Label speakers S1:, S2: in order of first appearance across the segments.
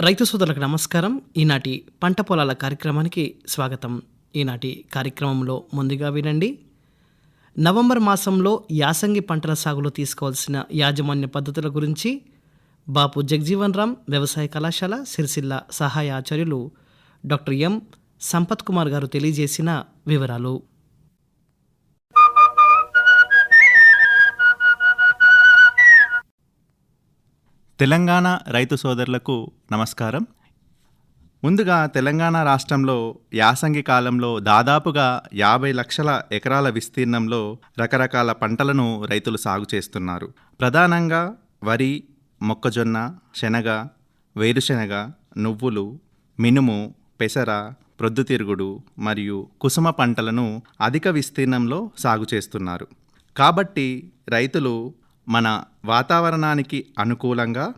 S1: రైతు సోదరులకు నమస్కారం. ఈనాటి పంట పొలాల కార్యక్రమానికి స్వాగతం. ఈనాటి కార్యక్రమంలో ముందుగా వినండి. నవంబర్ మాసంలో యాసంగి పంటల సాగులో తీసుకోవాల్సిన యాజమాన్య పద్ధతుల గురించి బాపు జగజీవన్ రామ్ వ్యవసాయ కళాశాల సిరిసిల్ల సహాయ ఆచార్యులు డాక్టర్ ఎం సంపత్ కుమార్ గారు తెలియజేసిన వివరాలు.
S2: తెలంగాణ రైతు సోదరులకు నమస్కారం. ముందుగా తెలంగాణ రాష్ట్రంలో యాసంగి కాలంలో దాదాపుగా యాభై లక్షల ఎకరాల విస్తీర్ణంలో రకరకాల పంటలను రైతులు సాగు చేస్తున్నారు. ప్రధానంగా వరి మొక్కజొన్న శనగ వేరుశెనగ నువ్వులు మినుము పెసర ప్రొద్దుతిరుగుడు మరియు కుసుమ పంటలను అధిక విస్తీర్ణంలో సాగు చేస్తున్నారు. కాబట్టి రైతులు మన వాతావరణానికి అనుకూలంగా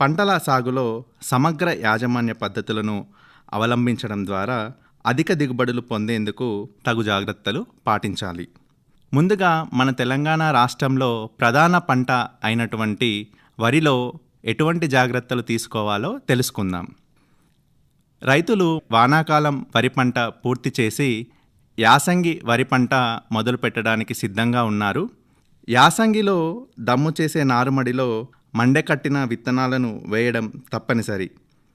S2: పంటల సాగులో సమగ్ర యాజమాన్య పద్ధతులను అవలంబించడం ద్వారా అధిక దిగుబడులు పొందేందుకు తగు జాగ్రత్తలు పాటించాలి. ముందుగా మన తెలంగాణ రాష్ట్రంలో ప్రధాన పంట అయినటువంటి వరిలో ఎటువంటి జాగ్రత్తలు తీసుకోవాలో తెలుసుకుందాం. రైతులు వానాకాలం వరి పంట పూర్తి చేసి యాసంగి వరి పంట మొదలు పెట్టడానికి సిద్ధంగా ఉన్నారు. యాసంగిలో దమ్ము చేసే నారుమడిలో మండెకట్టిన విత్తనాలను వేయడం తప్పనిసరి.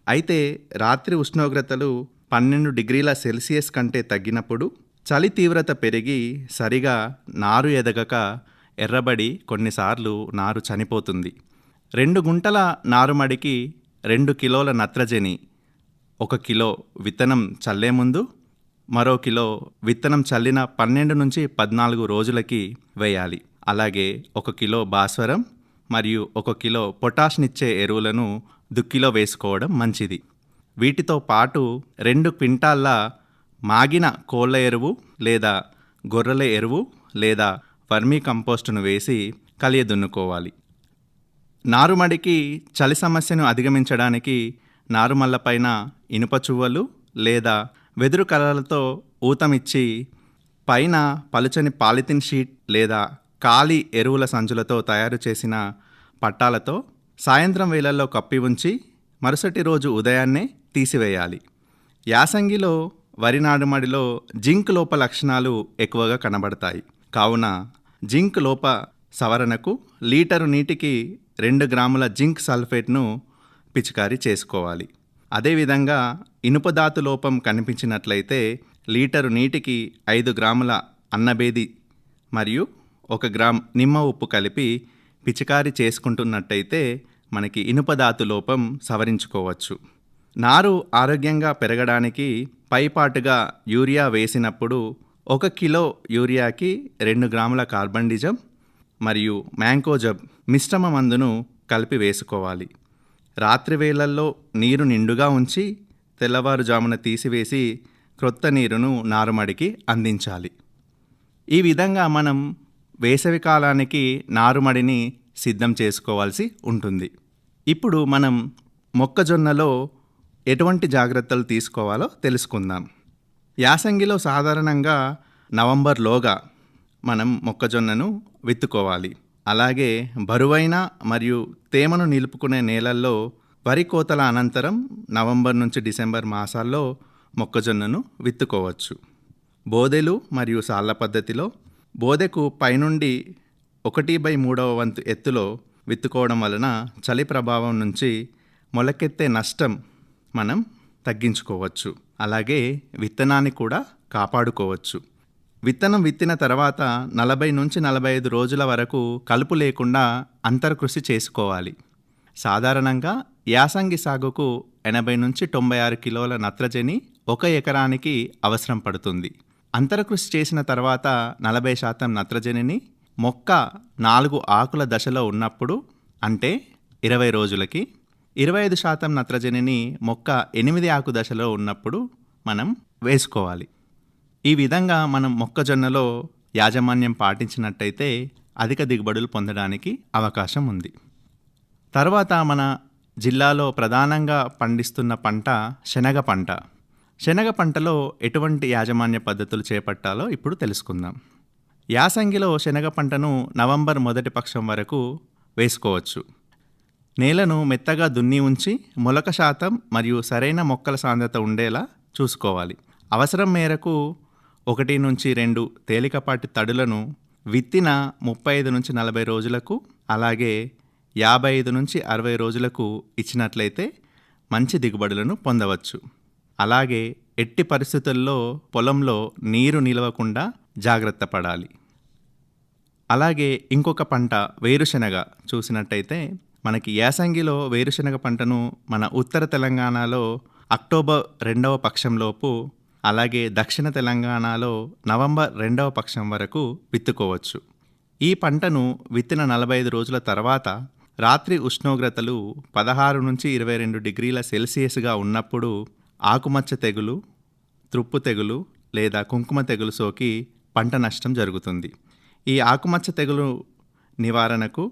S2: అయితే రాత్రి ఉష్ణోగ్రతలు పన్నెండు డిగ్రీల సెల్సియస్ కంటే తగ్గినప్పుడు చలి తీవ్రత పెరిగి సరిగా నారు ఎదగక ఎర్రబడి కొన్నిసార్లు నారు చనిపోతుంది. రెండు గుంటల నారుమడికి రెండు కిలోల నత్రజని ఒక కిలో విత్తనం చల్లే ముందు మరో కిలో విత్తనం చల్లిన పన్నెండు నుంచి పద్నాలుగు రోజులకి వేయాలి. అలాగే ఒక కిలో భాస్వరం మరియు ఒక కిలో పొటాష్నిచ్చే ఎరువులను దుక్కిలో వేసుకోవడం మంచిది. వీటితో పాటు రెండు క్వింటాళ్ళ మాగిన కోళ్ళ ఎరువు లేదా గొర్రెల ఎరువు లేదా వర్మీ కంపోస్టును వేసి కలియదున్నుకోవాలి. నారుమడికి చలి సమస్యను అధిగమించడానికి నారుమల్లపైన ఇనుప చువ్వలు లేదా వెదురు కలలతో ఊతమిచ్చి పైన పలుచని పాలిథిన్ షీట్ లేదా ఖాళీ ఎరువుల సంచులతో తయారు చేసిన పట్టాలతో సాయంత్రం వేళల్లో కప్పి ఉంచి మరుసటి రోజు ఉదయాన్నే తీసివేయాలి. యాసంగిలో వరి నాడుమడిలో జింక్ లోప లక్షణాలు ఎక్కువగా కనబడతాయి. కావున జింక్ లోప సవరణకు లీటరు నీటికి రెండు గ్రాముల జింక్ సల్ఫేట్ను పిచికారీ చేసుకోవాలి. అదేవిధంగా ఇనుపధాతు లోపం కనిపించినట్లయితే లీటరు నీటికి ఐదు గ్రాముల అన్నబేది మరియు ఒక గ్రామ్ నిమ్మ ఉప్పు కలిపి పిచికారి చేసుకుంటున్నట్టయితే మనకి ఇనుపధాతు లోపం సవరించుకోవచ్చు. నారు ఆరోగ్యంగా పెరగడానికి పైపాటుగా యూరియా వేసినప్పుడు ఒక కిలో యూరియాకి రెండు గ్రాముల కార్బండిజం మరియు మ్యాంకోజబ్ మిశ్రమ మందును కలిపి వేసుకోవాలి. రాత్రి వేళల్లో నీరు నిండుగా ఉంచి తెల్లవారుజామున తీసివేసి క్రొత్త నీరును నారుమడికి అందించాలి. ఈ విధంగా మనం వేసవి కాలానికి నారుమడిని సిద్ధం చేసుకోవాల్సి ఉంటుంది. ఇప్పుడు మనం మొక్కజొన్నలో ఎటువంటి జాగ్రత్తలు తీసుకోవాలో తెలుసుకుందాం. యాసంగిలో సాధారణంగా నవంబర్లోగా మనం మొక్కజొన్నను విత్తుకోవాలి. అలాగే బరువైన మరియు తేమను నిలుపుకునే నేలల్లో వరి కోతల అనంతరం నవంబర్ నుంచి డిసెంబర్ మాసాల్లో మొక్కజొన్నను విత్తుకోవచ్చు. బోదెలు మరియు సాళ్ళ పద్ధతిలో బోదెకు పైనుండి ఒకటి బై మూడవ వంతు ఎత్తులో విత్తుకోవడం వలన చలి ప్రభావం నుంచి మొలకెత్తే నష్టం మనం తగ్గించుకోవచ్చు. అలాగే విత్తనాన్ని కూడా కాపాడుకోవచ్చు. విత్తనం విత్తిన తర్వాత నలభై నుంచి నలభై ఐదు రోజుల వరకు కలుపు లేకుండా అంతర్కృషి చేసుకోవాలి. సాధారణంగా యాసంగి సాగుకు ఎనభై నుంచి తొంభై ఆరు కిలోల నత్రజని ఒక ఎకరానికి అవసరం పడుతుంది. అంతరకృషి చేసిన తర్వాత నలభై శాతం నత్రజనిని మొక్క నాలుగు ఆకుల దశలో ఉన్నప్పుడు అంటే ఇరవై రోజులకి ఇరవై ఐదు శాతం నత్రజనిని మొక్క ఎనిమిది ఆకు దశలో ఉన్నప్పుడు మనం వేసుకోవాలి. ఈ విధంగా మనం మొక్కజొన్నలో యాజమాన్యం పాటించినట్టయితే అధిక దిగుబడులు పొందడానికి అవకాశం ఉంది. తర్వాత మన జిల్లాలో ప్రధానంగా పండిస్తున్న పంట శనగ పంట. శనగ పంటలో ఎటువంటి యాజమాన్య పద్ధతులు చేపట్టాలో ఇప్పుడు తెలుసుకుందాం. యాసంగిలో శనగ పంటను నవంబర్ మొదటి పక్షం వరకు వేసుకోవచ్చు. నేలను మెత్తగా దున్ని ఉంచి మొలక శాతం మరియు సరైన మొక్కల సాంద్రత ఉండేలా చూసుకోవాలి. అవసరం మేరకు ఒకటి నుంచి రెండు తేలికపాటి తడులను విత్తిన ముప్పై ఐదు నుంచి నలభై రోజులకు అలాగే యాభై ఐదు నుంచి అరవై రోజులకు ఇచ్చినట్లయితే మంచి దిగుబడులను పొందవచ్చు. అలాగే ఎట్టి పరిస్థితుల్లో పొలంలో నీరు నిలవకుండా జాగ్రత్త పడాలి. అలాగే ఇంకొక పంట వేరుశనగ చూసినట్టయితే మనకి యాసంగిలో వేరుశనగ పంటను మన ఉత్తర తెలంగాణలో అక్టోబర్ రెండవ పక్షంలోపు అలాగే దక్షిణ తెలంగాణలో నవంబర్ రెండవ పక్షం వరకు విత్తుకోవచ్చు. ఈ పంటను విత్తిన నలభై ఐదు రోజుల తర్వాత రాత్రి ఉష్ణోగ్రతలు పదహారు నుంచి ఇరవై రెండు డిగ్రీల సెల్సియస్గా ఉన్నప్పుడు ఆకుమచ్చ తెగులు త్రుప్పు తెగులు లేదా కుంకుమ తెగులు సోకి పంట నష్టం జరుగుతుంది. ఈ ఆకుమచ్చ తెగులు నివారణకు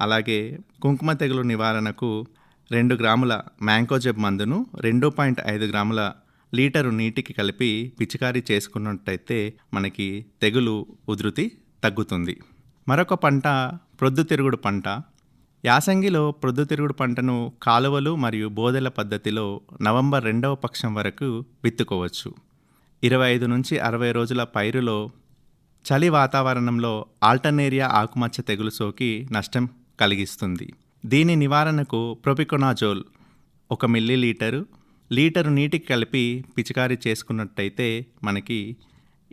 S2: అలాగే కుంకుమ తెగులు నివారణకు రెండు గ్రాముల మ్యాంకోజెబ్ మందును రెండు పాయింట్ ఐదు గ్రాముల లీటరు నీటికి కలిపి పిచికారీ చేసుకున్నట్టయితే మనకి తెగులు ఉధృతి తగ్గుతుంది. మరొక పంట ప్రొద్దుతిరుగుడు పంట. యాసంగిలో ప్రొద్దుతిరుగుడు పంటను కాలువలు మరియు బోదెల పద్ధతిలో నవంబర్ రెండవ పక్షం వరకు విత్తుకోవచ్చు. ఇరవై ఐదు నుంచి అరవై రోజుల పైరులో చలి వాతావరణంలో ఆల్టర్నేరియా ఆకుమచ్చ తెగులు సోకి నష్టం కలిగిస్తుంది. దీని నివారణకు ప్రొపికొనాజోల్ ఒక మిల్లీ లీటరు లీటరు నీటికి కలిపి పిచికారీ చేసుకున్నట్టయితే మనకి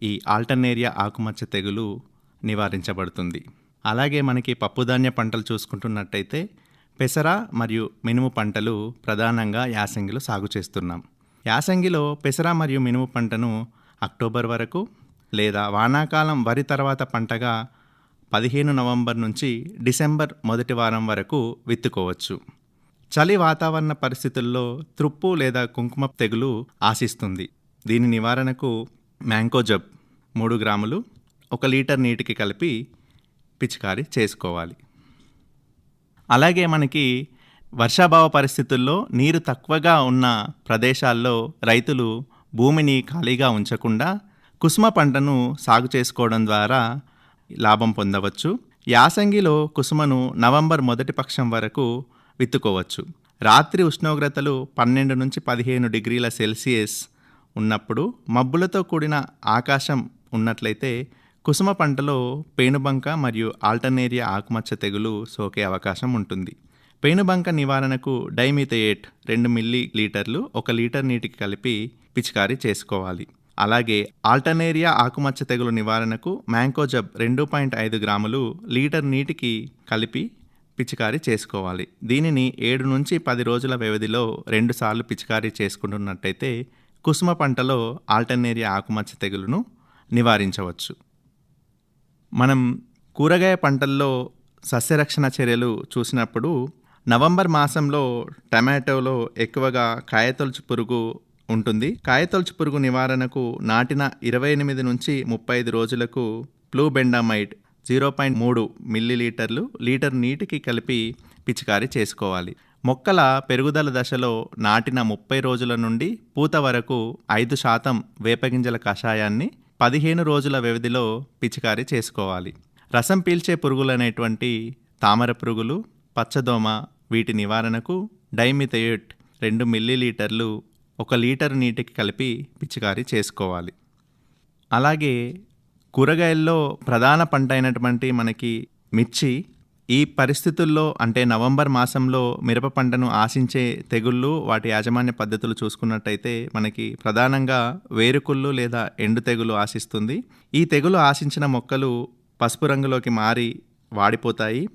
S2: ఈ ఆల్టర్నేరియా ఆకుమచ్చ తెగులు నివారించబడుతుంది. అలాగే మనకి పప్పుధాన్య పంటలు చూసుకుంటున్నట్టయితే పెసర మరియు మినుము పంటలు ప్రధానంగా యాసంగిలో సాగు చేస్తున్నాం. యాసంగిలో పెసర మరియు మినుము పంటను అక్టోబర్ వరకు లేదా వానాకాలం వరి తర్వాత పంటగా పదిహేను నవంబర్ నుంచి డిసెంబర్ మొదటి వారం వరకు విత్తుకోవచ్చు. చలి వాతావరణ పరిస్థితుల్లో త్రుప్పు లేదా కుంకుమ తెగులు ఆశిస్తుంది. దీని నివారణకు మ్యాంకోజబ్ మూడు గ్రాములు ఒక లీటర్ నీటికి కలిపి పిచికారీ చేసుకోవాలి. అలాగే మనకి వర్షాభావ పరిస్థితుల్లో నీరు తక్కువగా ఉన్న ప్రదేశాల్లో రైతులు భూమిని ఖాళీగా ఉంచకుండా కుసుమ పంటను సాగు చేసుకోవడం ద్వారా లాభం పొందవచ్చు. యాసంగిలో కుసుమను నవంబర్ మొదటి పక్షం వరకు విత్తుకోవచ్చు. రాత్రి ఉష్ణోగ్రతలు పన్నెండు నుంచి పదిహేను డిగ్రీల సెల్సియస్ ఉన్నప్పుడు మబ్బులతో కూడిన ఆకాశం ఉన్నట్లయితే కుసుమ పంటలో పేనుబంక మరియు ఆల్టర్నేరియా ఆకుమచ్చ తెగులు సోకే అవకాశం ఉంటుంది. పేనుబంక నివారణకు డైమిథయేట్ రెండు మిల్లీ లీటర్లు ఒక లీటర్ నీటికి కలిపి పిచికారీ చేసుకోవాలి. అలాగే ఆల్టర్నేరియా ఆకుమచ్చ తెగులు నివారణకు మ్యాంకోజబ్ రెండు పాయింట్ ఐదు గ్రాములు లీటర్ నీటికి కలిపి పిచికారీ చేసుకోవాలి. దీనిని ఏడు నుంచి పది రోజుల వ్యవధిలో రెండుసార్లు పిచికారీ చేసుకుంటున్నట్టయితే కుసుమ పంటలో ఆల్టర్నేరియా ఆకుమచ్చ తెగులును నివారించవచ్చు. మనం కూరగాయ పంటల్లో సస్యరక్షణ చర్యలు చూసినప్పుడు నవంబర్ మాసంలో టమాటోలో ఎక్కువగా కాయతొలుచు పురుగు ఉంటుంది. కాయతొలుచు పురుగు నివారణకు నాటిన ఇరవై ఎనిమిది నుంచి ముప్పై ఐదు రోజులకు ప్లూబెండామైడ్ జీరో పాయింట్ మూడు మిల్లీలీటర్లు లీటర్ నీటికి కలిపి పిచికారీ చేసుకోవాలి. మొక్కల పెరుగుదల దశలో నాటిన ముప్పై రోజుల నుండి పూత వరకు ఐదు శాతం వేపగింజల కషాయాన్ని పదిహేను రోజుల వ్యవధిలో పిచికారీ చేసుకోవాలి. రసం పీల్చే పురుగులనేటువంటి తామర పురుగులు పచ్చదోమ వీటి నివారణకు డైమిథయోట్ రెండు మిల్లీలీటర్లు ఒక లీటర్ నీటికి కలిపి పిచికారీ చేసుకోవాలి. అలాగే కూరగాయల్లో ప్రధాన పంట అయినటువంటి మనకి మిర్చి ఈ పరిస్థితుల్లో అంటే నవంబర్ మాసంలో మిరప పంటను ఆశించే తెగుళ్ళు వాటి యాజమాన్య పద్ధతులు చూసుకున్నట్టయితే మనకి ప్రధానంగా వేరుకుళ్ళు లేదా ఎండు తెగులు ఆశిస్తుంది. ఈ తెగులు ఆశించిన మొక్కలు పసుపు రంగులోకి మారి వాడిపోతాయి.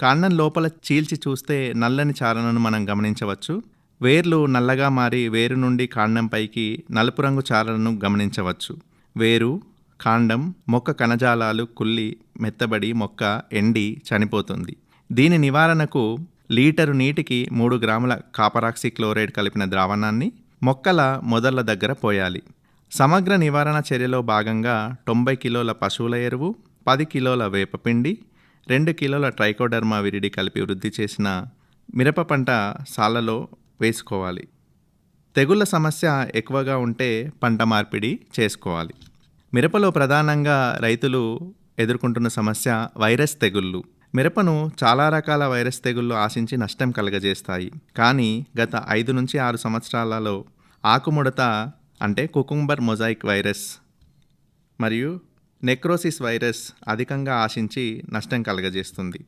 S2: కాండం లోపల చీల్చి చూస్తే నల్లని చారణను మనం గమనించవచ్చు. వేర్లు నల్లగా మారి వేరు నుండి కాండం పైకి నలుపు రంగు చారణను గమనించవచ్చు. వేరు కాండం మొక్క కణజాలాలు కుల్లి మెత్తబడి మొక్క ఎండి చనిపోతుంది. దీని నివారణకు లీటరు నీటికి మూడు గ్రాముల కాపరాక్సి క్లోరైడ్ కలిపిన ద్రావణాన్ని మొక్కల మొదళ్ళ దగ్గర పోయాలి. సమగ్ర నివారణ చర్యలో భాగంగా తొంభై కిలోల పశువుల ఎరువు పది కిలోల వేపపిండి రెండు కిలోల ట్రైకోడర్మా విరిడి కలిపి వృద్ధి చేసిన మిరప పంట సాలలో వేసుకోవాలి. తెగుళ్ళ సమస్య ఎక్కువగా ఉంటే పంట మార్పిడి చేసుకోవాలి. మిరపలో ప్రధానంగా రైతులు ఎదుర్కొంటున్న సమస్య వైరస్ తెగుళ్ళు. మిరపను చాలా రకాల వైరస్ తెగుళ్ళు ఆశించి నష్టం కలుగజేస్తాయి. కానీ గత ఐదు నుంచి ఆరు సంవత్సరాలలో ఆకుముడత అంటే కుకుంబర్ మొజాయిక్ వైరస్ మరియు నెక్రోసిస్ వైరస్ అధికంగా ఆశించి నష్టం కలుగజేస్తుంది.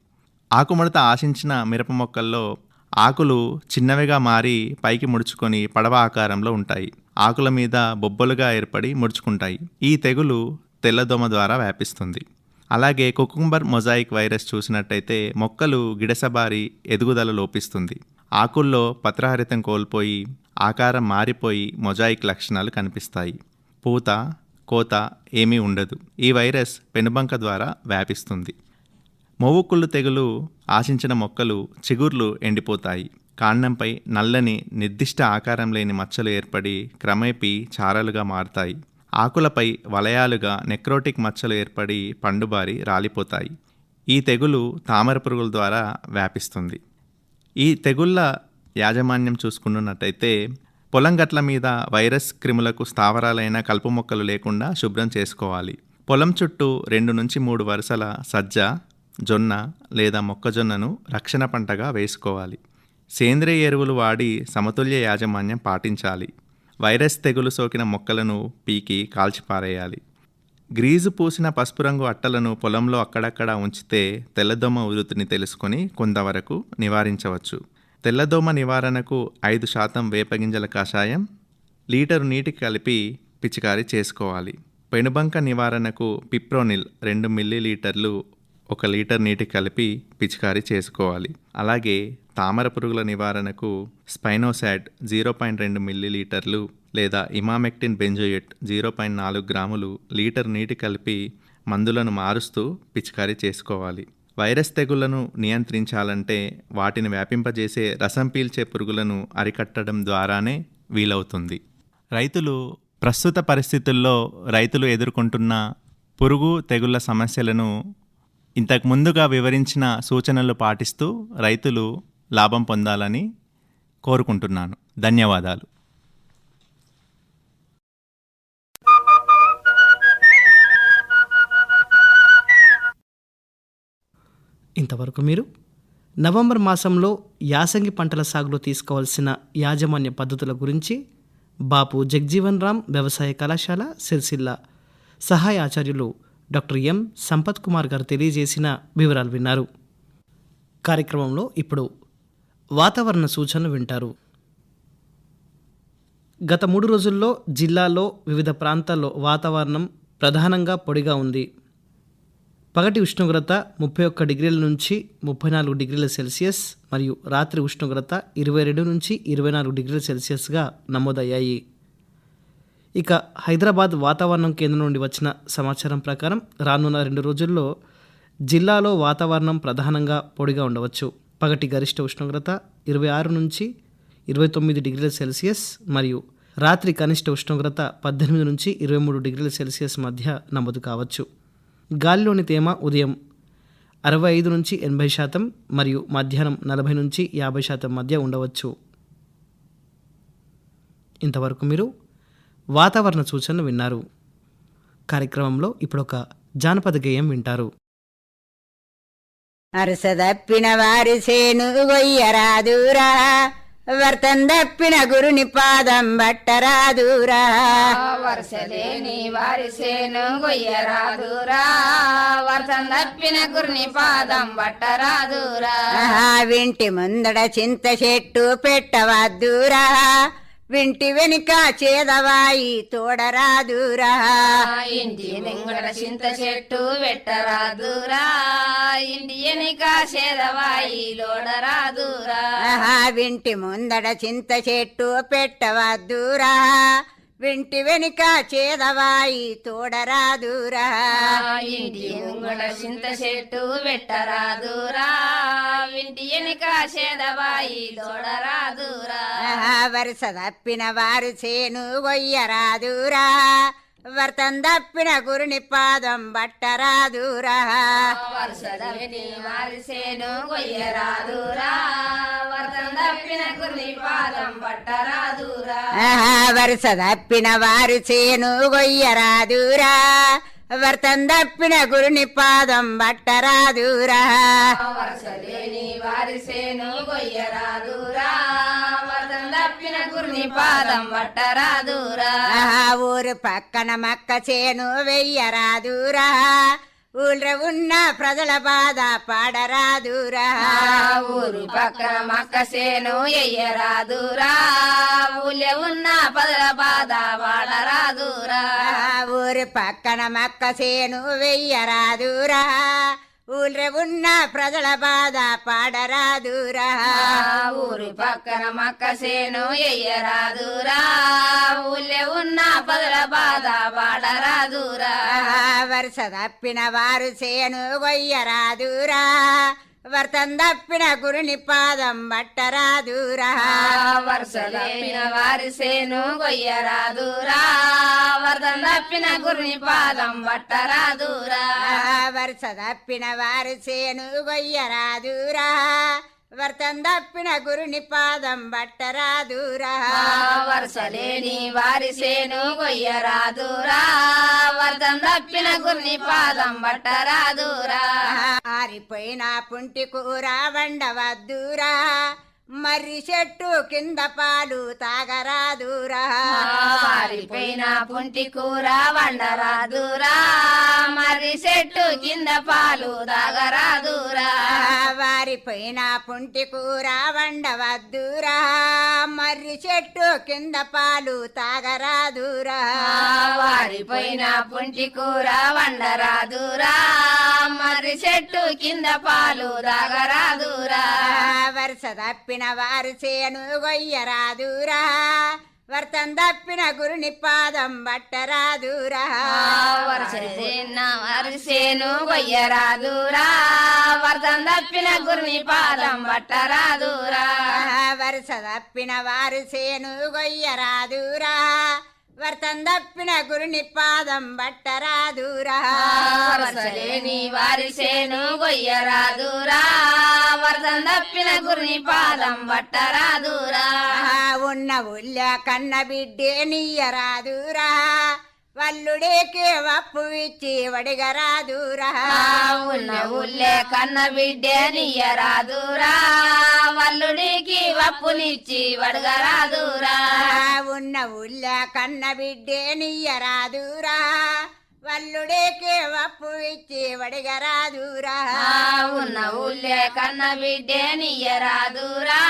S2: ఆకుముడత ఆశించిన మిరప మొక్కల్లో ఆకులు చిన్నవిగా మారి పైకి ముడుచుకొని పడవ ఆకారంలో ఉంటాయి. ఆకుల మీద బొబ్బలుగా ఏర్పడి ముడుచుకుంటాయి. ఈ తెగులు తెల్లదోమ ద్వారా వ్యాపిస్తుంది. అలాగే కుకుంబర్ మొజాయిక్ వైరస్ చూసినట్టయితే మొక్కలు గిడసబారి ఎదుగుదల లోపిస్తుంది. ఆకుల్లో పత్రహరితం కోల్పోయి ఆకారం మారిపోయి మొజాయిక్ లక్షణాలు కనిపిస్తాయి. పూత కోత ఏమీ ఉండదు. ఈ వైరస్ పెనుబంక ద్వారా వ్యాపిస్తుంది. మొవ్వుకుళ్ళు తెగులు ఆశించిన మొక్కలు చిగుర్లు ఎండిపోతాయి. కాండంపై నల్లని నిర్దిష్ట ఆకారం లేని మచ్చలు ఏర్పడి క్రమేపీ చారలుగా మారుతాయి. ఆకులపై వలయాలుగా నెక్రోటిక్ మచ్చలు ఏర్పడి పండుబారి రాలిపోతాయి. ఈ తెగులు తామర పురుగుల ద్వారా వ్యాపిస్తుంది. ఈ తెగుళ్ళ యాజమాన్యం చూసుకున్నట్టయితే పొలం గట్ల మీద వైరస్ క్రిములకు స్థావరాలైన కలుపు మొక్కలు లేకుండా శుభ్రం చేసుకోవాలి. పొలం చుట్టూ రెండు నుంచి మూడు వరుసల సజ్జ జొన్న లేదా మొక్కజొన్నను రక్షణ పంటగా వేసుకోవాలి. సేంద్రియ ఎరువులు వాడి సమతుల్య యాజమాన్యం పాటించాలి. వైరస్ తెగులు సోకిన మొక్కలను పీకి కాల్చిపారేయాలి. గ్రీజు పూసిన పసుపు రంగు అట్టలను పొలంలో అక్కడక్కడ ఉంచితే తెల్లదోమ ఉధృతిని తెలుసుకొని కొంతవరకు నివారించవచ్చు. తెల్లదోమ నివారణకు ఐదు శాతం వేపగింజల కషాయం లీటరు నీటికి కలిపి పిచికారీ చేసుకోవాలి. పెనుబంక నివారణకు పిప్రోనిల్ రెండు మిల్లీ లీటర్లు ఒక లీటర్ నీటి కలిపి పిచికారీ చేసుకోవాలి. అలాగే తామర పురుగుల నివారణకు స్పైనోసాట్ జీరో పాయింట్ రెండు మిల్లీలీటర్లు లేదా ఇమామెక్టిన్ బెంజోయెట్ జీరో పాయింట్ నాలుగు గ్రాములు లీటర్ నీటి కలిపి మందులను మారుస్తూ పిచికారీ చేసుకోవాలి. వైరస్ తెగుళ్ళను నియంత్రించాలంటే వాటిని వ్యాపింపజేసే రసం పీల్చే పురుగులను అరికట్టడం ద్వారానే వీలవుతుంది. రైతులు ప్రస్తుత పరిస్థితుల్లో రైతులు ఎదుర్కొంటున్న పురుగు తెగుళ్ళ సమస్యలను ఇంతకు ముందుగా వివరించిన సూచనలు పాటిస్తూ రైతులు లాభం పొందాలని కోరుకుంటున్నాను. ధన్యవాదాలు.
S1: ఇంతవరకు మీరు నవంబర్ మాసంలో యాసంగి పంటల సాగులో తీసుకోవాల్సిన యాజమాన్య పద్ధతుల గురించి బాపు జగ్జీవన్ రామ్ వ్యవసాయ కళాశాల సిరిసిల్ల సహాయ ఆచార్యులు డాక్టర్ ఎం సంపత్ కుమార్ గారు తెలియజేసిన వివరాలు విన్నారు. కార్యక్రమంలో ఇప్పుడు వాతావరణ సూచనలు వింటారు. గత మూడు రోజుల్లో జిల్లాలో వివిధ ప్రాంతాల్లో వాతావరణం ప్రధానంగా పొడిగా ఉంది. పగటి ఉష్ణోగ్రత ముప్పై ఒక్క డిగ్రీల నుంచి ముప్పై నాలుగు డిగ్రీల సెల్సియస్ మరియు రాత్రి ఉష్ణోగ్రత ఇరవై రెండు నుంచి ఇరవై నాలుగు డిగ్రీల సెల్సియస్గా నమోదయ్యాయి. ఇక హైదరాబాద్ వాతావరణం కేంద్రం నుండి వచ్చిన సమాచారం ప్రకారం రానున్న రెండు రోజుల్లో జిల్లాలో వాతావరణం ప్రధానంగా పొడిగా ఉండవచ్చు. పగటి గరిష్ట ఉష్ణోగ్రత ఇరవై ఆరు నుంచి ఇరవై తొమ్మిది డిగ్రీల సెల్సియస్ మరియు రాత్రి కనిష్ట ఉష్ణోగ్రత పద్దెనిమిది నుంచి ఇరవై మూడు డిగ్రీల సెల్సియస్ మధ్య నమోదు కావచ్చు. గాలిలోని తేమ ఉదయం అరవై ఐదు నుంచి ఎనభై శాతం మరియు మధ్యాహ్నం నలభై నుంచి యాభై శాతం మధ్య ఉండవచ్చు. ఇంతవరకు మీరు వాతావరణ సూచనలు విన్నారు. కార్యక్రమంలో ఇప్పుడు ఒక జానపద గేయం వింటారు.
S3: అరసదప్పిన వారి సేను గొయ్యరాదురా వర్తం దప్పిన గురుని పాదం బట్టరాదురా
S4: వరుసలేని వారిసేను గొయ్యరాదురా వర్షం తప్పిన గురిని పాదం బట్టరాదురా
S3: వింటి ముందడ చింత చెట్టు పెట్టవద్దురా వింటి వెనుక చేదవాయి తోడరాదురా.
S4: ఇంటి ముంగడ చింత చెట్టు పెట్టరాదురా ఇంటి ఎనిక సేదవాయి లోడరాదురా.
S3: వింటి ముందడ చింత చెట్టు పెట్టవద్దురా. వింటి వెనుక చేదవాయి తోడరాదురా.
S4: ఇంటి ముంగడ చింత చెట్టు పెట్టరాదురా ఇంటి ఎనిక సేదవాయి లోడరాదురా
S3: ఆహా, వరుస తప్పిన వారు చేను గొయ్యరాదురా. వర్తం తప్పిన గురుని పాదం బట్టరాదురా.
S4: వారిసేను గొయ్యరాదురా. వర్షం తప్పిన గురిని పాదం బట్టరాదురా.
S3: వరుస తప్పిన వారు చేను గొయ్యరాదురా. వర్తం తప్పిన గురుని పాదం బట్టరాదురా.
S4: వరసలేని గొయ్యరాదురా. తప్పిన గురిని పాదం పట్టరాదురా
S3: ఆహా, ఊరు పక్కన మక్క చేను వెయ్యరాదురా. ఊళ్ళో ఉన్న ప్రజల బాధ పాడరాదురా.
S4: ఊరు పక్కన మక్క సేను ఎయ్యరాదురా. ఊళ్ళో ఉన్న పదల బాధ వాడరాదురా
S3: ఆహా, ఊరు పక్కన మక్క చేను వెయ్యరాదురా. ఊళ్ళో ఉన్న ప్రజల బాధ పాడరాదురా.
S4: ఊరు పక్కన మక్క సేను ఎయ్యరాదురా. ఊళ్ళో ఉన్న పదల బాధ వాడరాదురా
S3: ఆహా, వరుస తప్పిన వారు చేను గొయ్యరాదురా. వర్తం తప్పిన గురుని పాదం బట్టరాదురా.
S4: వరుసలేపిన వారి సేను గొయ్యరాదురా. వరదం తప్పిన గురిని పాదం పట్టరాదురా
S3: ఆహా, వరుస తప్పిన వారు చేను గొయ్యరాదురా. వర్తం తప్పిన గురుని పాదం బట్టరాదురా.
S4: వరుసలేని వారి సేను గొయ్యరాదురా వరదం తప్పిన గురిని పాదం పట్టరాదురా
S3: ఆరిపోయిన పుంటి కూర వండవద్దురా. మర్రి చెట్టు కింద పాలు తాగరాదురా.
S4: వారిపోయిన పుంటి కూర వండరాదురా. మరి చెట్టు కింద పాలు తాగరాదురా.
S3: వారిపోయిన పుంటి కూర వండవద్దురా. మర్రి చెట్టు కింద పాలు తాగరాదురా.
S4: వారిపోయిన పుంటి కూర వండరాదురా. మరి చెట్టు కింద పాలు తాగరాదురా.
S3: వరుస తప్పిన వారు చేను గొయ్యరాదురా. వర్తం తప్పిన గురుని పాదం బట్టరాదురా
S4: వరసన్న వరిసేను గొయ్యరాదురా. వరదం తప్పిన గురిని పాదం పట్టరాదురా.
S3: వరుస తప్పిన వారు చేను గొయ్యరాదురా. వర్తం తప్పిన గురుని పాదం బట్టరాదురా.
S4: వరసలేని వారిసేను గొయ్యరాదురా. వరదం తప్పిన గురిని పాదం పట్టరాదురా
S3: ఉన్న ఉల్ల కన్న బిడ్డే నీయరాదురా. వల్లుడేకే వప్పు ఇచ్చి వడిగరాదురా.
S4: ఉన్న ఊళ్ళే కన్న బిడ్డే నియ్యరాదురా. వల్లుడికి వప్పునిచ్చి వడగరాదురా.
S3: ఉన్న ఉల్ల కన్న బిడ్డే నీయరాదురా వల్లుడేకే వప్పు ఇచ్చి వడిగరాదురా.
S4: ఉన్న ఊళ్ళే కన్న బిడ్డే నియ్యరాదురా.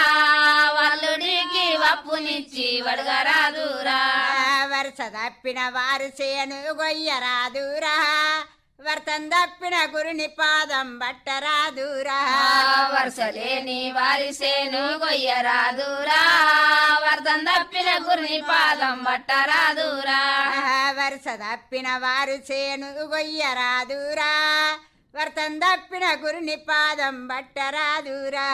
S4: వల్లుడికి వప్పునిచ్చి వడగరాదురా.
S3: వరుస తప్పిన వారు చేను గొయ్యరాదురా. వర్తం తప్పిన గురుని పాదం బట్టరాదురా.
S4: వరుసలేని వారిసేను గొయ్యరాదురా. వర్ధం తప్పిన గురిని పాదం పట్టరాదురా
S3: వరుస తప్పిన వారు చేను గొయ్యరాదురా. వర్తం తప్పిన గురుని పాదం బట్టరాదురా.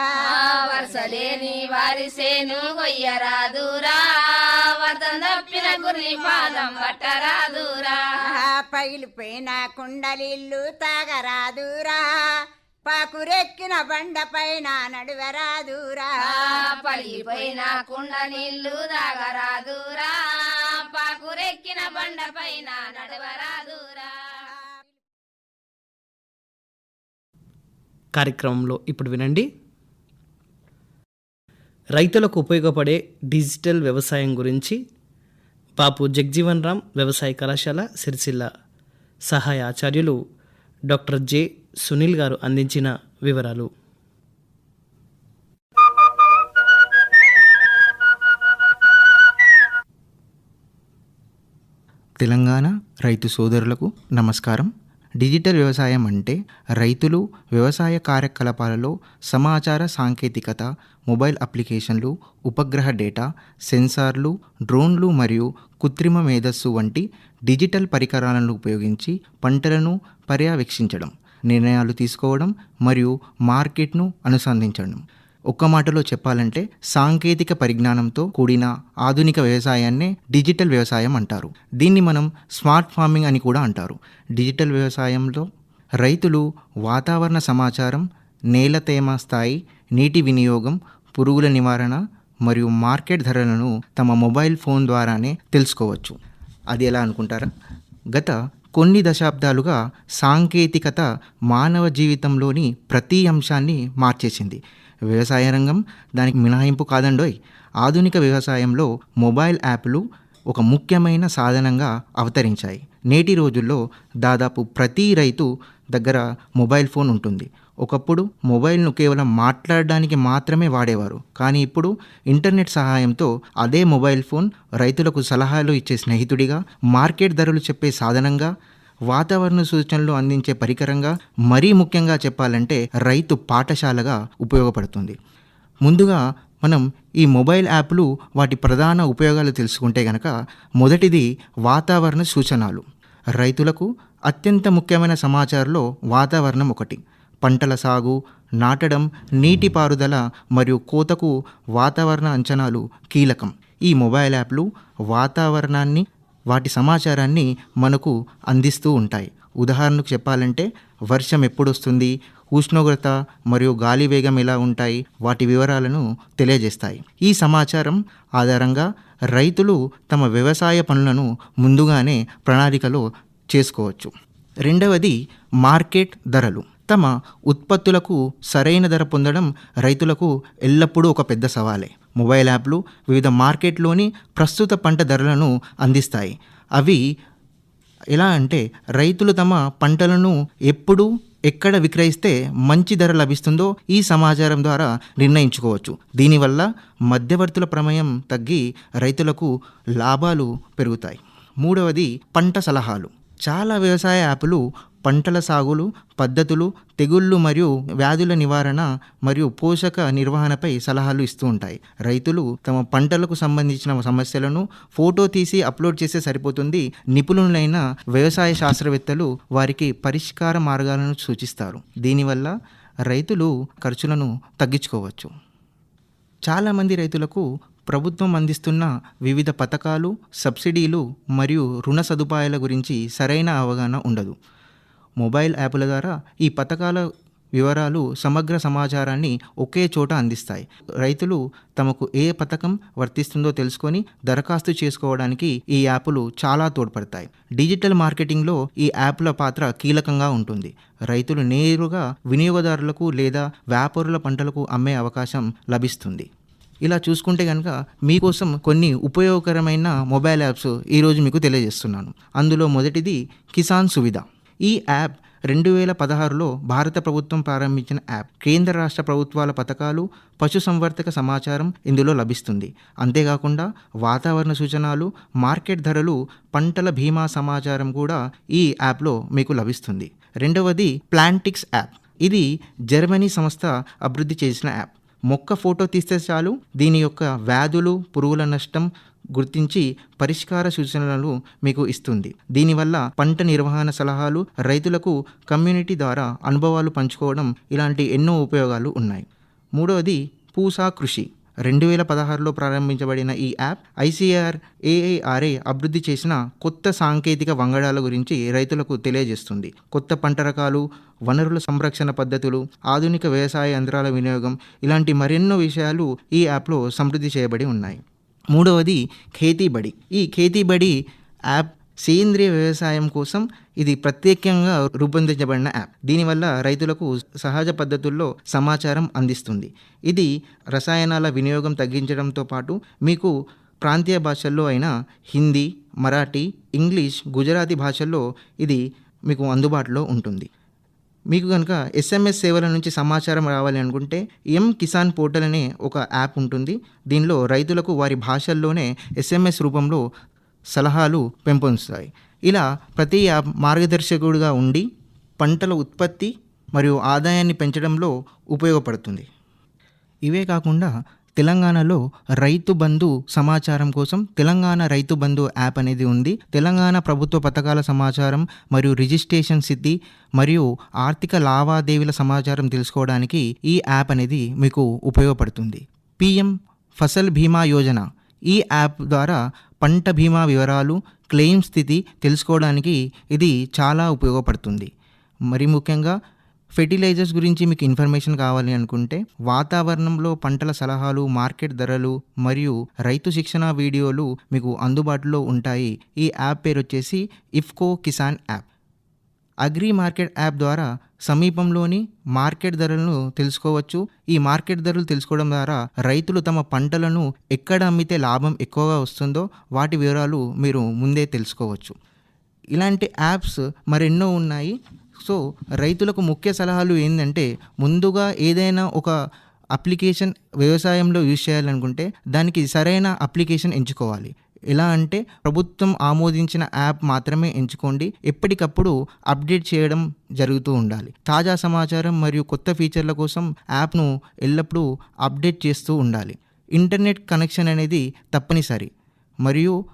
S4: వరుసలేని వారిసేను గొయ్యరాదురా వర్ధం తప్పిన గురిని పాదం పట్టరాదురా
S3: పగిలిపోయిన కుండలిల్లు తాగరాదురా. పాకురెక్కిన బండ పైన నడువరాదురా.
S4: పలిపోయిన కుండ నీళ్ళు దాగరాదురా పాకురెక్కిన బండ పైన నడవరాదురా.
S1: కార్యక్రమంలో ఇప్పుడు వినండి. రైతులకు ఉపయోగపడే డిజిటల్ వ్యవసాయం గురించి బాపు జగ్జీవన్ రామ్ వ్యవసాయ కళాశాల సిరిసిల్ల సహాయ ఆచార్యులు డాక్టర్ జె సునీల్ గారు అందించిన వివరాలు.
S5: తెలంగాణ రైతు సోదరులకు నమస్కారం. డిజిటల్ వ్యవసాయం అంటే రైతులు వ్యవసాయ కార్యకలాపాలలో సమాచార సాంకేతికత మొబైల్ అప్లికేషన్లు ఉపగ్రహ డేటా సెన్సార్లు డ్రోన్లు మరియు కృత్రిమ మేధస్సు వంటి డిజిటల్ పరికరాలను ఉపయోగించి పంటలను పర్యవేక్షించడం నిర్ణయాలు తీసుకోవడం మరియు మార్కెట్ను అనుసంధించడం ఒక్క మాటలో చెప్పాలంటే సాంకేతిక పరిజ్ఞానంతో కూడిన ఆధునిక వ్యవసాయాన్నే డిజిటల్ వ్యవసాయం అంటారు. దీన్ని మనం స్మార్ట్ ఫార్మింగ్ అని కూడా అంటారు. డిజిటల్ వ్యవసాయంలో రైతులు వాతావరణ సమాచారం నేల తేమ స్థాయి నీటి వినియోగం పురుగుల నివారణ మరియు మార్కెట్ ధరలను తమ మొబైల్ ఫోన్ ద్వారానే తెలుసుకోవచ్చు. అది ఎలా అనుకుంటారా? గత కొన్ని దశాబ్దాలుగా సాంకేతికత మానవ జీవితంలోని ప్రతి అంశాన్ని మార్చేసింది. వ్యవసాయ రంగం దానికి మినహాయింపు కాదండోయ్. ఆధునిక వ్యవసాయంలో మొబైల్ యాప్లు ఒక ముఖ్యమైన సాధనంగా అవతరించాయి. నేటి రోజుల్లో దాదాపు ప్రతి రైతు దగ్గర మొబైల్ ఫోన్ ఉంటుంది. ఒకప్పుడు మొబైల్ను కేవలం మాట్లాడడానికి మాత్రమే వాడేవారు. కానీ ఇప్పుడు ఇంటర్నెట్ సహాయంతో అదే మొబైల్ ఫోన్ రైతులకు సలహాలు ఇచ్చే స్నేహితుడిగా మార్కెట్ ధరలు చెప్పే సాధనంగా వాతావరణ సూచనలు అందించే పరికరంగా మరీ ముఖ్యంగా చెప్పాలంటే రైతు పాఠశాలగా ఉపయోగపడుతుంది. ముందుగా మనం ఈ మొబైల్ యాప్లు వాటి ప్రధాన ఉపయోగాలు తెలుసుకుంటే గనక మొదటిది వాతావరణ సూచనలు. రైతులకు అత్యంత ముఖ్యమైన సమాచారంలో వాతావరణం ఒకటి. పంటల సాగు నాటడం నీటిపారుదల మరియు కోతకు వాతావరణ అంచనాలు కీలకం. ఈ మొబైల్ యాప్లు వాతావరణాన్ని వాటి సమాచారాన్ని మనకు అందిస్తూ ఉంటాయి. ఉదాహరణకు చెప్పాలంటే వర్షం ఎప్పుడు వస్తుంది ఉష్ణోగ్రత మరియు గాలి వేగం ఎలా ఉంటాయి వాటి వివరాలను తెలియజేస్తాయి. ఈ సమాచారం ఆధారంగా రైతులు తమ వ్యవసాయ పనులను ముందుగానే ప్రణాళికలో చేసుకోవచ్చు. రెండవది మార్కెట్ ధరలు. తమ ఉత్పత్తులకు సరైన ధర పొందడం రైతులకు ఎల్లప్పుడూ ఒక పెద్ద సవాలే. మొబైల్ యాప్లు వివిధ మార్కెట్లోని ప్రస్తుత పంట ధరలను అందిస్తాయి. అవి ఎలా అంటే రైతులు తమ పంటలను ఎప్పుడు ఎక్కడ విక్రయిస్తే మంచి ధర లభిస్తుందో ఈ సమాచారం ద్వారా నిర్ణయించుకోవచ్చు. దీనివల్ల మధ్యవర్తుల ప్రమేయం తగ్గి రైతులకు లాభాలు పెరుగుతాయి. మూడవది పంట సలహాలు. చాలా వ్యవసాయ యాప్లు పంటల సాగులు పద్ధతులు తెగుళ్ళు మరియు వ్యాధుల నివారణ మరియు పోషక నిర్వహణపై సలహాలు ఇస్తూ ఉంటాయి. రైతులు తమ పంటలకు సంబంధించిన సమస్యలను ఫోటో తీసి అప్లోడ్ చేస్తే సరిపోతుంది. నిపుణులైన వ్యవసాయ శాస్త్రవేత్తలు వారికి పరిష్కార మార్గాలను సూచిస్తారు. దీనివల్ల రైతులు ఖర్చులను తగ్గించుకోవచ్చు. చాలామంది రైతులకు ప్రభుత్వం అందిస్తున్న వివిధ పథకాలు సబ్సిడీలు మరియు రుణ సదుపాయాల గురించి సరైన అవగాహన ఉండదు. మొబైల్ యాప్ల ద్వారా ఈ పథకాల వివరాలు సమగ్ర సమాచారాన్ని ఒకే చోట అందిస్తాయి. రైతులు తమకు ఏ పథకం వర్తిస్తుందో తెలుసుకొని దరఖాస్తు చేసుకోవడానికి ఈ యాప్లు చాలా తోడ్పడతాయి. డిజిటల్ మార్కెటింగ్లో ఈ యాప్ల పాత్ర కీలకంగా ఉంటుంది. రైతులు నేరుగా వినియోగదారులకు లేదా వ్యాపారుల పంటలకు అమ్మే అవకాశం లభిస్తుంది. ఇలా చూసుకుంటే కనుక మీకోసం కొన్ని ఉపయోగకరమైన మొబైల్ యాప్స్ ఈరోజు మీకు తెలియజేస్తున్నాను. అందులో మొదటిది కిసాన్ సువిధ. ఈ యాప్ రెండు వేల పదహారులో భారత ప్రభుత్వం ప్రారంభించిన యాప్. కేంద్ర రాష్ట్ర ప్రభుత్వాల పథకాలు పశుసంవర్ధక సమాచారం ఇందులో లభిస్తుంది. అంతేకాకుండా వాతావరణ సూచనలు మార్కెట్ ధరలు పంటల బీమా సమాచారం కూడా ఈ యాప్లో మీకు లభిస్తుంది. రెండవది ప్లాంటిక్స్ యాప్. ఇది జర్మనీ సంస్థ అభివృద్ధి చేసిన యాప్. మొక్క ఫోటో తీస్తే చాలు. దీని యొక్క వ్యాధులు పురుగుల నష్టం గుర్తించి పరిష్కార సూచనలను మీకు ఇస్తుంది. దీనివల్ల పంట నిర్వహణ సలహాలు రైతులకు కమ్యూనిటీ ద్వారా అనుభవాలు పంచుకోవడం ఇలాంటి ఎన్నో ఉపయోగాలు ఉన్నాయి. మూడవది పూసా కృషి. రెండు వేల పదహారులో ప్రారంభించబడిన ఈ యాప్ ఐసీఆర్ ఏఐఆర్ఏ అభివృద్ధి చేసిన కొత్త సాంకేతిక వంగడాల గురించి రైతులకు తెలియజేస్తుంది. కొత్త పంట రకాలు వనరుల సంరక్షణ పద్ధతులు ఆధునిక వ్యవసాయ యంత్రాల వినియోగం ఇలాంటి మరెన్నో విషయాలు ఈ యాప్లో సమృద్ధి చేయబడి ఉన్నాయి. మూడవది ఖేతీబడి. ఈ ఖేతీబడి యాప్ సేంద్రియ వ్యవసాయం కోసం ఇది ప్రత్యేకంగా రూపొందించబడిన యాప్. దీనివల్ల రైతులకు సహజ పద్ధతుల్లో సమాచారం అందిస్తుంది. ఇది రసాయనాల వినియోగం తగ్గించడంతో పాటు మీకు ప్రాంతీయ భాషల్లో అయిన హిందీ మరాఠీ ఇంగ్లీష్ గుజరాతీ భాషల్లో ఇది మీకు అందుబాటులో ఉంటుంది. మీకు కనుక ఎస్ఎంఎస్ సేవల నుంచి సమాచారం రావాలి అనుకుంటే ఎం కిసాన్ పోర్టల్ అనే ఒక యాప్ ఉంటుంది. దీనిలో రైతులకు వారి భాషల్లోనే ఎస్ఎంఎస్ రూపంలో సలహాలు పెంపొందుతాయి. ఇలా ప్రతి యాప్ మార్గదర్శకుడిగా ఉండి పంటల ఉత్పత్తి మరియు ఆదాయాన్ని పెంచడంలో ఉపయోగపడుతుంది. ఇవే కాకుండా తెలంగాణలో రైతు బంధు సమాచారం కోసం తెలంగాణ రైతు బంధు యాప్ అనేది ఉంది. తెలంగాణ ప్రభుత్వ పథకాల సమాచారం మరియు రిజిస్ట్రేషన్ స్థితి మరియు ఆర్థిక లావాదేవీల సమాచారం తెలుసుకోవడానికి ఈ యాప్ అనేది మీకు ఉపయోగపడుతుంది. పిఎం ఫసల్ బీమా యోజన. ఈ యాప్ ద్వారా పంట బీమా వివరాలు క్లెయిమ్ స్థితి తెలుసుకోవడానికి ఇది చాలా ఉపయోగపడుతుంది. మరి ముఖ్యంగా ఫెర్టిలైజర్స్ గురించి మీకు ఇన్ఫర్మేషన్ కావాలి అనుకుంటే వాతావరణంలో పంటల సలహాలు మార్కెట్ ధరలు మరియు రైతు శిక్షణ వీడియోలు మీకు అందుబాటులో ఉంటాయి. ఈ యాప్ పేరు వచ్చేసి IFFCO Kisan app. Agri market app ద్వారా సమీపంలోని మార్కెట్ ధరలను తెలుసుకోవచ్చు. ఈ మార్కెట్ ధరలు తెలుసుకోవడం ద్వారా రైతులు తమ పంటలను ఎక్కడ అమ్మితే లాభం ఎక్కువగా వస్తుందో వాటి వివరాలు మీరు ముందే తెలుసుకోవచ్చు. ఇలాంటి యాప్స్ మరెన్నో ఉన్నాయి. సో రైతులకు ముఖ్య సలహాలు ఏంటంటే ముందుగా ఏదైనా ఒక అప్లికేషన్ వ్యవసాయంలో యూజ్ చేయాలనుకుంటే దానికి సరైన అప్లికేషన్ ఎంచుకోవాలి. ఎలా అంటే ప్రభుత్వం ఆమోదించిన యాప్ మాత్రమే ఎంచుకోండి. ఎప్పటికప్పుడు అప్డేట్ చేయడం జరుగుతూ ఉండాలి. తాజా సమాచారం మరియు కొత్త ఫీచర్ల కోసం యాప్ను ఎల్లప్పుడూ అప్డేట్ చేస్తూ ఉండాలి. ఇంటర్నెట్ కనెక్షన్ అనేది తప్పనిసరి. మరియు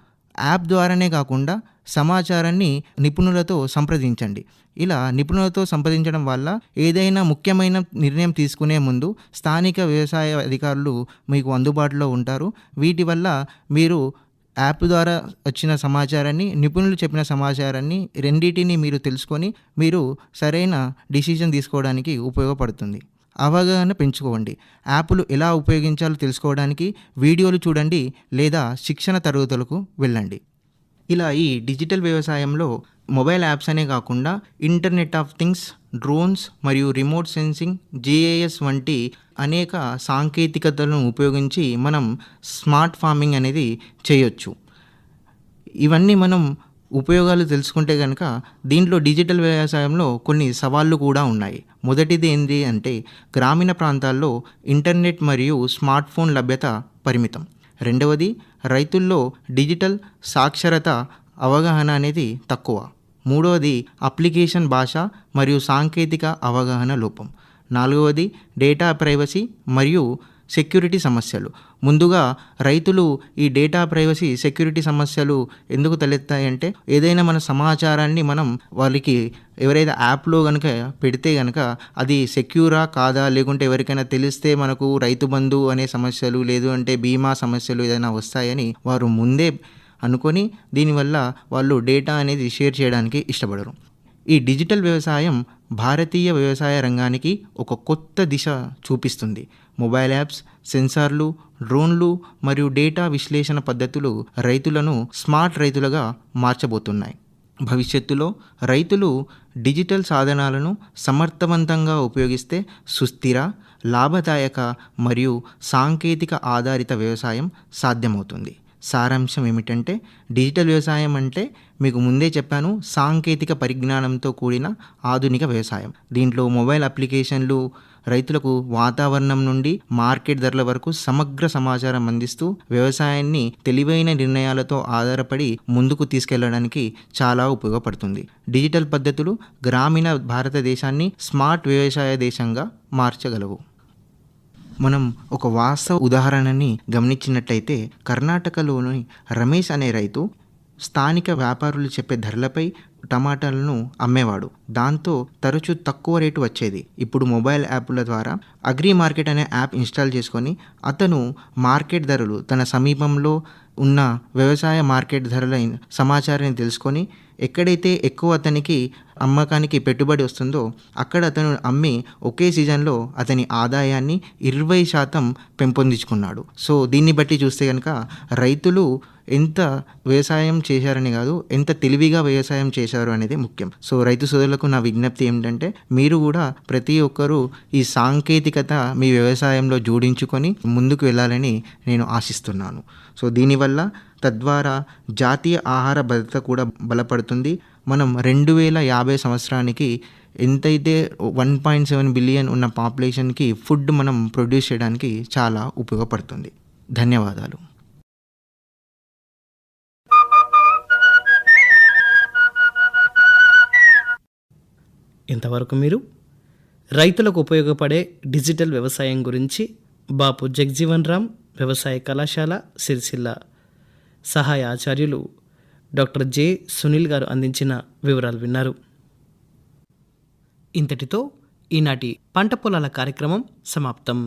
S5: యాప్ ద్వారానే కాకుండా సమాచారాన్ని నిపుణులతో సంప్రదించండి. ఇలా నిపుణులతో సంప్రదించడం వల్ల ఏదైనా ముఖ్యమైన నిర్ణయం తీసుకునే ముందు స్థానిక వ్యవసాయ అధికారులు మీకు అందుబాటులో ఉంటారు. వీటి వల్ల మీరు యాప్ ద్వారా వచ్చిన సమాచారాన్ని నిపుణులు చెప్పిన సమాచారాన్ని రెండింటిని మీరు తెలుసుకొని మీరు సరైన డిసిజన్ తీసుకోవడానికి ఉపయోగపడుతుంది. అవగాహన పెంచుకోండి. యాప్లు ఎలా ఉపయోగించాలో తెలుసుకోవడానికి వీడియోలు చూడండి లేదా శిక్షణ తరగతులకు వెళ్ళండి. ఇలా ఈ డిజిటల్ వ్యవసాయంలో మొబైల్ యాప్స్ అనే కాకుండా ఇంటర్నెట్ ఆఫ్ థింగ్స్ డ్రోన్స్ మరియు remote sensing G A S వంటి అనేక సాంకేతికతలను ఉపయోగించి మనం స్మార్ట్ ఫార్మింగ్ అనేది చేయొచ్చు. ఇవన్నీ మనం ఉపయోగాలు తెలుసుకుంటే కనుక దీంట్లో డిజిటల్ వ్యవసాయంలో కొన్ని సవాళ్ళు కూడా ఉన్నాయి. మొదటిది ఏంటి అంటే గ్రామీణ ప్రాంతాల్లో ఇంటర్నెట్ మరియు స్మార్ట్ ఫోన్ లభ్యత పరిమితం. రెండవది రైతుల్లో డిజిటల్ సాక్షరత అవగాహన అనేది తక్కువ. మూడవది అప్లికేషన్ భాష మరియు సాంకేతిక అవగాహన లోపం. నాలుగవది డేటా ప్రైవసీ మరియు సెక్యూరిటీ సమస్యలు. ముందుగా రైతులు ఈ డేటా ప్రైవసీ సెక్యూరిటీ సమస్యలు ఎందుకు తలెత్తాయంటే ఏదైనా మన సమాచారాన్ని మనం వాళ్ళకి ఎవరైతే యాప్లో కనుక పెడితే కనుక అది సెక్యూరా కాదా లేకుంటే ఎవరికైనా తెలిస్తే మనకు రైతు బంధు అనే సమస్యలు లేదు అంటే బీమా సమస్యలు ఏదైనా వస్తాయని వారు ముందే అనుకొని దీనివల్ల వాళ్ళు డేటా అనేది షేర్ చేయడానికి ఇష్టపడరు. ఈ డిజిటల్ వ్యవసాయం భారతీయ వ్యవసాయ రంగానికి ఒక కొత్త దిశ చూపిస్తుంది. మొబైల్ యాప్స్ సెన్సార్లు డ్రోన్లు మరియు డేటా విశ్లేషణ పద్ధతులు రైతులను స్మార్ట్ రైతులుగా మార్చబోతున్నాయి. భవిష్యత్తులో రైతులు డిజిటల్ సాధనాలను సమర్థవంతంగా ఉపయోగిస్తే సుస్థిర లాభదాయక మరియు సాంకేతిక ఆధారిత వ్యవసాయం సాధ్యమవుతుంది. సారాంశం ఏమిటంటే డిజిటల్ వ్యవసాయం అంటే మీకు ముందే చెప్పాను సాంకేతిక పరిజ్ఞానంతో కూడిన ఆధునిక వ్యవసాయం. దీంట్లో మొబైల్ అప్లికేషన్లు రైతులకు వాతావరణం నుండి మార్కెట్ ధరల వరకు సమగ్ర సమాచారం అందిస్తూ వ్యవసాయాన్ని తెలివైన నిర్ణయాలతో ఆధారపడి ముందుకు తీసుకెళ్ళడానికి చాలా ఉపయోగపడుతుంది. డిజిటల్ పద్ధతులు గ్రామీణ భారతదేశాన్ని స్మార్ట్ వ్యవసాయ దేశంగా మార్చగలవు. మనం ఒక వాస్తవ ఉదాహరణని గమనించినట్లయితే కర్ణాటకలోని రమేష్ అనే రైతు స్థానిక వ్యాపారులు చెప్పే ధరలపై టమాటాలను అమ్మేవాడు. దాంతో తరచూ తక్కువ రేటు వచ్చేది. ఇప్పుడు మొబైల్ యాప్ల ద్వారా అగ్రి మార్కెట్ అనే యాప్ ఇన్స్టాల్ చేసుకొని అతను మార్కెట్ ధరలు తన సమీపంలో ఉన్న వ్యవసాయ మార్కెట్ ధరల సమాచారాన్ని తెలుసుకొని ఎక్కడైతే ఎక్కువ అతనికి అమ్మకానికి పెట్టుబడి వస్తుందో అక్కడ అతను అమ్మి ఒకే సీజన్లో అతని ఆదాయాన్ని ఇరవై శాతం పెంపొందించుకున్నాడు. సో దీన్ని బట్టి చూస్తే కనుక రైతులు ఎంత వ్యవసాయం చేశారని కాదు ఎంత తెలివిగా వ్యవసాయం చేశారు అనేది ముఖ్యం. సో రైతు సోదరులకు నా విజ్ఞప్తి ఏమిటంటే మీరు కూడా ప్రతి ఒక్కరూ ఈ సాంకేతికత మీ వ్యవసాయంలో జోడించుకొని ముందుకు వెళ్ళాలని నేను ఆశిస్తున్నాను. సో దీనివల్ల తద్వారా జాతీయ ఆహార భద్రత కూడా బలపడుతుంది. మనం రెండు వేల యాభై సంవత్సరానికి ఎంతైతే వన్ పాయింట్ సెవెన్ బిలియన్ ఉన్న పాపులేషన్కి ఫుడ్ మనం ప్రొడ్యూస్ చేయడానికి చాలా ఉపయోగపడుతుంది. ధన్యవాదాలు.
S1: ఇంతవరకు మీరు రైతులకు ఉపయోగపడే డిజిటల్ వ్యవసాయం గురించి బాపు జగ్జీవన్ రామ్ వ్యవసాయ కళాశాల సిరిసిల్ల సహాయ ఆచార్యులు డాక్టర్ జె సునీల్ గారు అందించిన వివరాలు విన్నారు. ఇంతటితో ఈనాటి పంట పొలాల కార్యక్రమం సమాప్తం.